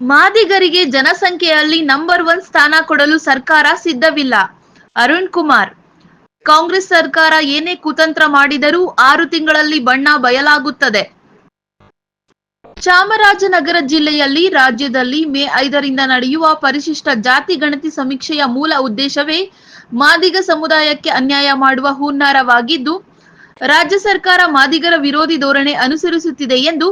ಮಾದಿಗರಿಗೆ ಜನಸಂಖ್ಯೆಯಲ್ಲಿ number one ಸ್ಥಾನ ಕೊಡಲು ಸರ್ಕಾರ ಸಿದ್ಧವಿಲ್ಲ. ಅರುಣ್ ಕುಮಾರ್, ಕಾಂಗ್ರೆಸ್ ಸರ್ಕಾರ ಏನೇ ಕುತಂತ್ರ ಮಾಡಿದರೂ ಆರು ತಿಂಗಳಲ್ಲಿ ಬಣ್ಣ ಬಯಲಾಗುತ್ತದೆ. ಚಾಮರಾಜನಗರ ಜಿಲ್ಲೆಯಲ್ಲಿ ರಾಜ್ಯದಲ್ಲಿ ಮೇ ಐದರಿಂದ ನಡೆಯುವ ಪರಿಶಿಷ್ಟ ಜಾತಿ ಗಣತಿ ಸಮೀಕ್ಷೆಯ ಮೂಲ ಉದ್ದೇಶವೇ ಮಾದಿಗ ಸಮುದಾಯಕ್ಕೆ ಅನ್ಯಾಯ ಮಾಡುವ ಹುನ್ನಾರವಾಗಿದ್ದು, ರಾಜ್ಯ ಸರ್ಕಾರ ಮಾದಿಗರ ವಿರೋಧಿ ಧೋರಣೆ ಅನುಸರಿಸುತ್ತಿದೆ ಎಂದು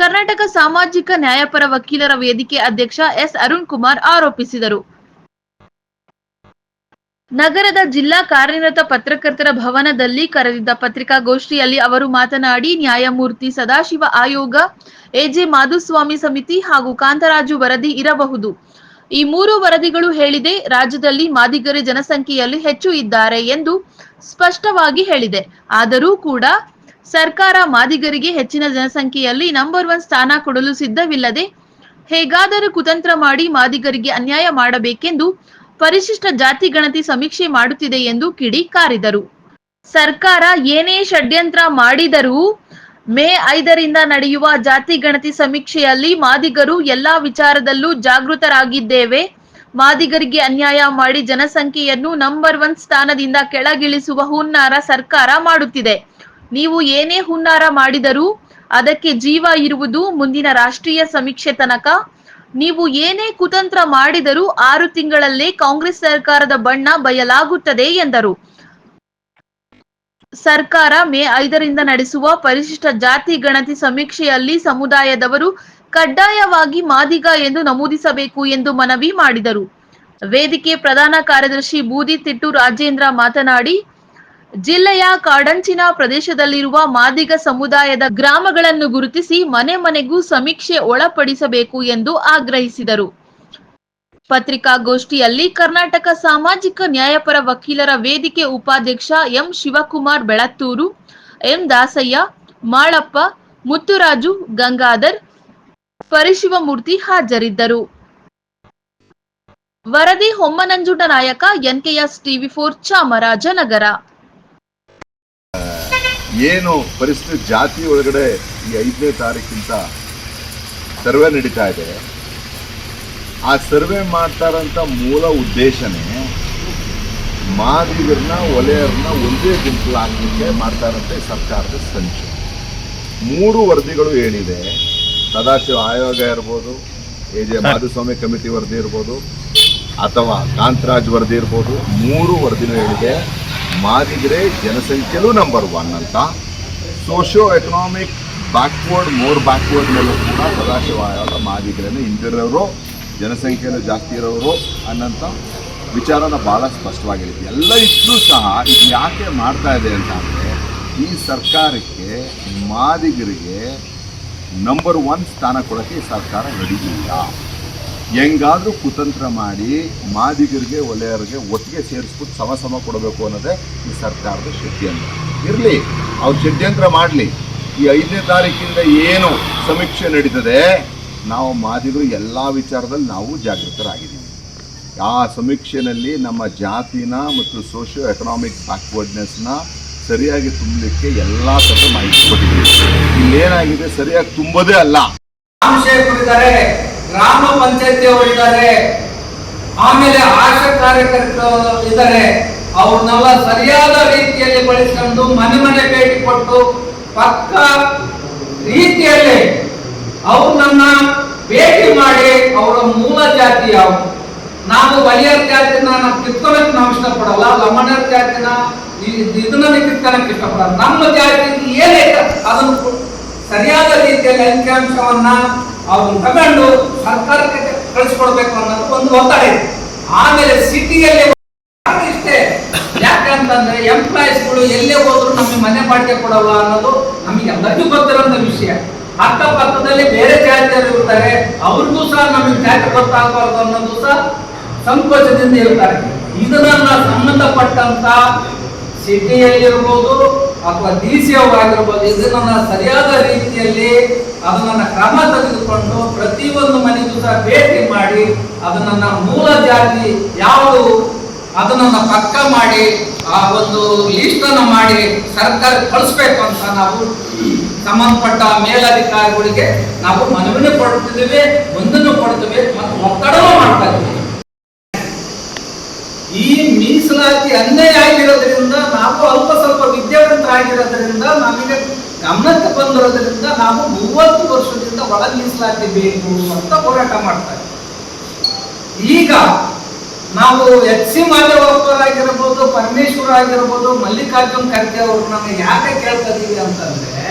ಕರ್ನಾಟಕ ಸಾಮಾಜಿಕ ನ್ಯಾಯಪರ ವಕೀಲರ ವೇದಿಕೆ ಅಧ್ಯಕ್ಷ ಎಸ್ ಅರುಣ್ ಕುಮಾರ್ ಆರೋಪಿಸಿದರು. ನಗರದ ಜಿಲ್ಲಾ ಕಾರ್ಯನಿರತ ಪತ್ರಕರ್ತರ ಭವನದಲ್ಲಿ ಕರೆದಿದ್ದ ಪತ್ರಿಕಾಗೋಷ್ಠಿಯಲ್ಲಿ ಅವರು ಮಾತನಾಡಿ, ನ್ಯಾಯಮೂರ್ತಿ ಸದಾಶಿವ ಆಯೋಗ, ಎಜೆ ಮಾಧುಸ್ವಾಮಿ ಸಮಿತಿ ಹಾಗೂ ಕಾಂತರಾಜು ವರದಿ ಇರಬಹುದು. ಈ ಮೂರು ವರದಿಗಳು ಹೇಳಿದೆ, ರಾಜ್ಯದಲ್ಲಿ ಮಾದಿಗರ ಜನಸಂಖ್ಯೆಯಲ್ಲಿ ಹೆಚ್ಚು ಇದ್ದಾರೆ ಎಂದು ಸ್ಪಷ್ಟವಾಗಿ ಹೇಳಿದೆ. ಆದರೂ ಕೂಡ ಸರ್ಕಾರ ಮಾದಿಗರಿಗೆ ಹೆಚ್ಚಿನ ಜನಸಂಖ್ಯೆಯಲ್ಲಿ ನಂಬರ್ ಒನ್ ಸ್ಥಾನ ಕೊಡಲು ಸಿದ್ಧವಿಲ್ಲದೆ ಹೇಗಾದರೂ ಕುತಂತ್ರ ಮಾಡಿ ಮಾದಿಗರಿಗೆ ಅನ್ಯಾಯ ಮಾಡಬೇಕೆಂದು ಪರಿಶಿಷ್ಟ ಜಾತಿ ಗಣತಿ ಸಮೀಕ್ಷೆ ಮಾಡುತ್ತಿದೆ ಎಂದು ಕಿಡಿ ಕಾರಿದರು. ಸರ್ಕಾರ ಏನೇ ಷಡ್ಯಂತ್ರ ಮಾಡಿದರೂ ಮೇ ಐದರಿಂದ ನಡೆಯುವ ಜಾತಿ ಗಣತಿ ಸಮೀಕ್ಷೆಯಲ್ಲಿ ಮಾದಿಗರು ಎಲ್ಲಾ ವಿಚಾರದಲ್ಲೂ ಜಾಗೃತರಾಗಿದ್ದೇವೆ. ಮಾದಿಗರಿಗೆ ಅನ್ಯಾಯ ಮಾಡಿ ಜನಸಂಖ್ಯೆಯನ್ನು ನಂಬರ್ ಒನ್ ಸ್ಥಾನದಿಂದ ಕೆಳಗಿಳಿಸುವ ಹುನ್ನಾರ ಸರ್ಕಾರ ಮಾಡುತ್ತಿದೆ. ನೀವು ಏನೇ ಹುನ್ನಾರ ಮಾಡಿದರೂ ಅದಕ್ಕೆ ಜೀವ ಇರುವುದು ಮುಂದಿನ ರಾಷ್ಟ್ರೀಯ ಸಮೀಕ್ಷೆ ತನಕ. ನೀವು ಏನೇ ಕುತಂತ್ರ ಮಾಡಿದರೂ ಆರು ತಿಂಗಳಲ್ಲೇ ಕಾಂಗ್ರೆಸ್ ಸರ್ಕಾರದ ಬಣ್ಣ ಬಯಲಾಗುತ್ತದೆ ಎಂದರು. ಸರ್ಕಾರ ಮೇ ಐದರಿಂದ ನಡೆಸುವ ಪರಿಶಿಷ್ಟ ಜಾತಿ ಗಣತಿ ಸಮೀಕ್ಷೆಯಲ್ಲಿ ಸಮುದಾಯದವರು ಕಡ್ಡಾಯವಾಗಿ ಮಾದಿಗ ಎಂದು ನಮೂದಿಸಬೇಕು ಎಂದು ಮನವಿ ಮಾಡಿದರು. ವೇದಿಕೆ ಪ್ರಧಾನ ಕಾರ್ಯದರ್ಶಿ ಬೂದಿತಿಟ್ಟು ರಾಜೇಂದ್ರ ಮಾತನಾಡಿ ಜಿಲ್ಲೆಯ ಕಾಡಂಚಿನ ಪ್ರದೇಶದಲ್ಲಿರುವ ಮಾದಿಗ ಸಮುದಾಯದ ಗ್ರಾಮಗಳನ್ನು ಗುರುತಿಸಿ ಮನೆ ಮನೆಗೂ ಸಮೀಕ್ಷೆ ಒಳಪಡಿಸಬೇಕು ಎಂದು ಆಗ್ರಹಿಸಿದರು. ಪತ್ರಿಕಾಗೋಷ್ಠಿಯಲ್ಲಿ ಕರ್ನಾಟಕ ಸಾಮಾಜಿಕ ನ್ಯಾಯಪರ ವಕೀಲರ ವೇದಿಕೆ ಉಪಾಧ್ಯಕ್ಷ ಎಂ ಶಿವಕುಮಾರ್ ಬೆಳತ್ತೂರು, ಎಂ ದಾಸಯ್ಯ, ಮಾಳಪ್ಪ, ಮುತ್ತುರಾಜು, ಗಂಗಾಧರ್, ಪರಿಶಿವಮೂರ್ತಿ ಹಾಜರಿದ್ದರು. ವರದಿ ಹೊಮ್ಮನಂಜುಟ ನಾಯಕ ಎನ್ಕೆಎಸ್ ಟಿವಿ ಫೋರ್ ಚಾಮರಾಜನಗರ. ಏನು ಪರಿಸ್ಥಿತಿ ಜಾತಿ ಒಳಗಡೆ ಈ ಐದನೇ ತಾರೀಕಿಂತ ಸರ್ವೆ ನಡೀತಾ ಇದೆ? ಆ ಸರ್ವೆ ಮಾಡ್ತಾರಂತ ಮೂಲ ಉದ್ದೇಶನೇ ಮಾದಿಗರನ್ನ ಒಲೆಯರನ್ನ ಒಂದೇ ಗುಂಪಲ್ಲಿ ಹಾಕಲಿಕ್ಕೆ ಮಾಡ್ತಾರಂತೆ ಸರ್ಕಾರದ ಸಂಚು. ಮೂರು ವರದಿಗಳು ಏನಿದೆ? ಸದಾಶಿವ ಆಯೋಗ ಇರ್ಬೋದು ಎ ಜೆ ಮಾಧುಸ್ವಾಮಿ ಕಮಿಟಿ ವರದಿ ಇರ್ಬೋದು ಅಥವಾ ಕಾಂತರಾಜ್ ವರದಿ ಇರ್ಬೋದು ಮೂರು ವರದಿನೂ ಹೇಳಿದೆ ಮಾದಿಗರೆ ಜನಸಂಖ್ಯೆಲೂ ನಂಬರ್ ಒನ್ ಅಂತ. Socio economic backward more backward ಮೇಲೂ ಕೂಡ ಸದಾಶಿವಾದ ಮಾದಿಗರೇನೆ ಹಿಂದಿರೋರು, ಜನಸಂಖ್ಯೆನೂ ಜಾಸ್ತಿ ಇರೋರು ಅನ್ನಂಥ ವಿಚಾರನ ಭಾಳ ಸ್ಪಷ್ಟವಾಗಿರುತ್ತೆ. ಎಲ್ಲ ಇದ್ರೂ ಸಹ ಇದು ಯಾಕೆ ಮಾಡ್ತಾ ಇದೆ ಅಂತ ಅಂದರೆ, ಈ ಸರ್ಕಾರಕ್ಕೆ, ಮಾದಿಗರಿಗೆ ನಂಬರ್ ಒನ್ ಸ್ಥಾನ ಕೊಡೋಕ್ಕೆ ಈ ಸರ್ಕಾರ ನಡೀಲಿಲ್ಲ ಹೆಂಗಾದ್ರೂ ಕುತಂತ್ರ ಮಾಡಿ ಮಾದಿಗರಿಗೆ, ಒಲೆಯರಿಗೆ ಒಟ್ಟಿಗೆ ಸೇರಿಸ್ಬಿಟ್ಟು ಸಮ ಸಮ ಕೊಡಬೇಕು ಅನ್ನೋದೇ ಈ ಸರ್ಕಾರದ ಷಡ್ಯಂತ್ರ. ಇರಲಿ, ಅವ್ರು ಷಡ್ಯಂತ್ರ ಮಾಡಲಿ. ಈ ಐದನೇ ತಾರೀಕಿಂದ ಏನು ಸಮೀಕ್ಷೆ ನಡೀತದೆ, ನಾವು ಮಾದಿಗರು ಎಲ್ಲ ವಿಚಾರದಲ್ಲಿ ನಾವು ಜಾಗೃತರಾಗಿದ್ದೀವಿ. ಆ ಸಮೀಕ್ಷೆಯಲ್ಲಿ ನಮ್ಮ ಜಾತಿನ ಮತ್ತು ಸೋಷಿಯೋ ಎಕನಾಮಿಕ್ ಬ್ಯಾಕ್ವರ್ಡ್ನೆಸ್ನ ಸರಿಯಾಗಿ ತುಂಬಲಿಕ್ಕೆ ಎಲ್ಲ ಥರದ ಮಾಹಿತಿ ಕೊಟ್ಟಿದ್ದೀವಿ. ಇಲ್ಲೇನಾಗಿದೆ, ಸರಿಯಾಗಿ ತುಂಬೋದೇ ಅಲ್ಲ. ಗ್ರಾಮ ಪಂಚಾಯತಿ ಅವರಿದ್ದಾರೆ ಆಮೇಲೆ ಆಶಾ ಕಾರ್ಯಕರ್ತರು ಇದ್ದಾರೆ. ಅವ್ರನ್ನೆಲ್ಲ ಸರಿಯಾದ ರೀತಿಯಲ್ಲಿ ಬಳಸ್ಕೊಂಡು ಮನೆ ಮನೆ ಭೇಟಿ ಕೊಟ್ಟು ಪಕ್ಕ ರೀತಿಯಲ್ಲಿ ಅವ್ರನ್ನ ಭೇಟಿ ಮಾಡಿ ಅವರ ಮೂಲ ಜಾತಿ ಯಾವ ನಾವು ವಲಿಯರ್ ಜಾತಿನ ನಾವು ಕಿತ್ಕೊಳಕ್ ನಾವು ಇಷ್ಟಪಡಲ್ಲ. ಲಮಣರ್ ಜಾತಿನ ಇದನ್ನ ಕಿತ್ಕೊಳಕ್ ಇಷ್ಟಪಡಲ್ಲ. ನಮ್ಮ ಜಾತಿ ಏನೈತೆ ಅದನ್ನು ಸರಿಯಾದ ರೀತಿಯಲ್ಲಿ ಅಂಕಿಅಂಶವನ್ನ ಅವ್ರನ್ನ ತಗೊಂಡು ಸರ್ಕಾರಕ್ಕೆ ಕಳಿಸ್ಕೊಡ್ಬೇಕು ಅನ್ನೋದು ಒಂದು ಒತ್ತಡ ಇದೆ. ಆಮೇಲೆ ಸಿಟಿಯಲ್ಲಿ ಇಷ್ಟೇ. ಯಾಕಂತಂದ್ರೆ ಎಂಪ್ಲಾಯೀಸ್ಗಳು ಎಲ್ಲೇ ಹೋದ್ರು ನಮಗೆ ಮನೆ ಬಾಡಿಗೆ ಕೊಡಲ್ಲ ಅನ್ನೋದು ನಮಗೆ ಎಲ್ಲರಿಗೂ ಗೊತ್ತಿರೋಂಥ ವಿಷಯ. ಅಕ್ಕಪಕ್ಕದಲ್ಲಿ ಬೇರೆ ಜಾತಿಯವರು ಇರ್ತಾರೆ, ಅವ್ರಿಗೂ ಸಹ ನಮಗೆ ಜಾತಿ ಗೊತ್ತಾಗಬಾರ್ದು ಅನ್ನೋದು ಸಹ ಸಂಕೋಚದಿಂದ ಇರ್ತಾರೆ ಇದನ್ನ ಸಂಬಂಧಪಟ್ಟಂತ ಸಿಟಿಯಲ್ಲಿರ್ಬೋದು ಅಥವಾ ಡಿ ಸಿ ಆಗಿರ್ಬೋದು ಇದನ್ನ ಸರಿಯಾದ ರೀತಿಯಲ್ಲಿ ಅದನ್ನ ಕ್ರಮ ತೆಗೆದುಕೊಂಡು ಪ್ರತಿಯೊಂದು ಮನೆಗೂ ಸಹ ಭೇಟಿ ಮಾಡಿ ಅದನ್ನ ಮೂಲ ಜಾತಿ ಯಾವುದು ಅದನ್ನ ಪಕ್ಕ ಮಾಡಿ, ಆ ಒಂದು ಲಿಸ್ಟ್ ಅನ್ನು ಮಾಡಿ ಸರ್ಕಾರ ಕಳಿಸ್ಬೇಕು ಅಂತ ನಾವು ಸಂಬಂಧಪಟ್ಟ ಮೇಲಧಿಕಾರಿಗಳಿಗೆ ನಾವು ಮನವಿನೂ ಕೊಡ್ತಿದ್ದೇವೆ ಒಂದನ್ನು ಕೊಡ್ತೇವೆ ಮತ್ತು ಒತ್ತಡವೂ ಮಾಡ್ತಾ ಇದ್ದೀವಿ. ಈ ಮೀಸಲಾತಿ ಅನ್ಯಾಯ ಆಗಿರೋದ್ರಿಂದ, ನಾವು ಅಲ್ಪ ಸ್ವಲ್ಪ ವಿದ್ಯಾವಂತ ಆಗಿರೋದ್ರಿಂದ ನಮಗೆ ಗಮನಕ್ಕೆ ಬಂದಿರೋದ್ರಿಂದ ನಾವು ಮೂವತ್ತು ವರ್ಷದಿಂದ ಒಳ ಮೀಸಲಾತಿ ಬೇಕು ಅಂತ ಹೋರಾಟ ಮಾಡ್ತಾರೆ ಈಗ ನಾವು ಎಚ್ ಸಿ ಮಾದೇವಪ್ಪರಾಗಿರ್ಬೋದು ಪರಮೇಶ್ವರ ಆಗಿರ್ಬೋದು, ಮಲ್ಲಿಕಾರ್ಜುನ್ ಖರ್ಗೆ ಅವರು ನಮಗೆ ಯಾಕೆ ಕೇಳ್ತಾ ಇದೀವಿ ಅಂತಂದ್ರೆ,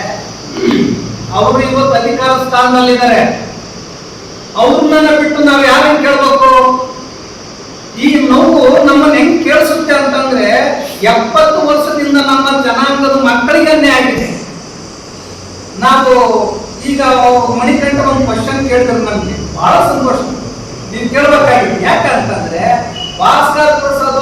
ಅವರು ಇವತ್ತು ಅಧಿಕಾರ ಸ್ಥಾನದಲ್ಲಿದ್ದಾರೆ. ಅವ್ರನ್ನ ಬಿಟ್ಟು ನಾವು ಯಾರನ್ನು ಕೇಳ್ಬೇಕು? ಈ ನೋವು ನಮ್ಮನ್ನ ಹೆಂಗ್ ಕೇಳಿಸುತ್ತೆ ಅಂತಂದ್ರೆ, ಎಪ್ಪತ್ತು ವರ್ಷದಿಂದ ನಮ್ಮ ಜನಾಂಗದ ಮಕ್ಕಳಿಗನ್ನೇ ಆಗಿದೆ. ನಾವು ಈಗ ಮಣಿಕಂಠ ಒಂದು ಕ್ವಶನ್ ಕೇಳಿದ್ರು ನನಗೆ. ಬಹಳ ಸಂತೋಷ. ನೀವು ಕೇಳಬೇಕಾಗಿತ್ತು. ಯಾಕಂತಂದ್ರೆ ಭಾಸ್ಕರ್ ಪ್ರಸಾದ್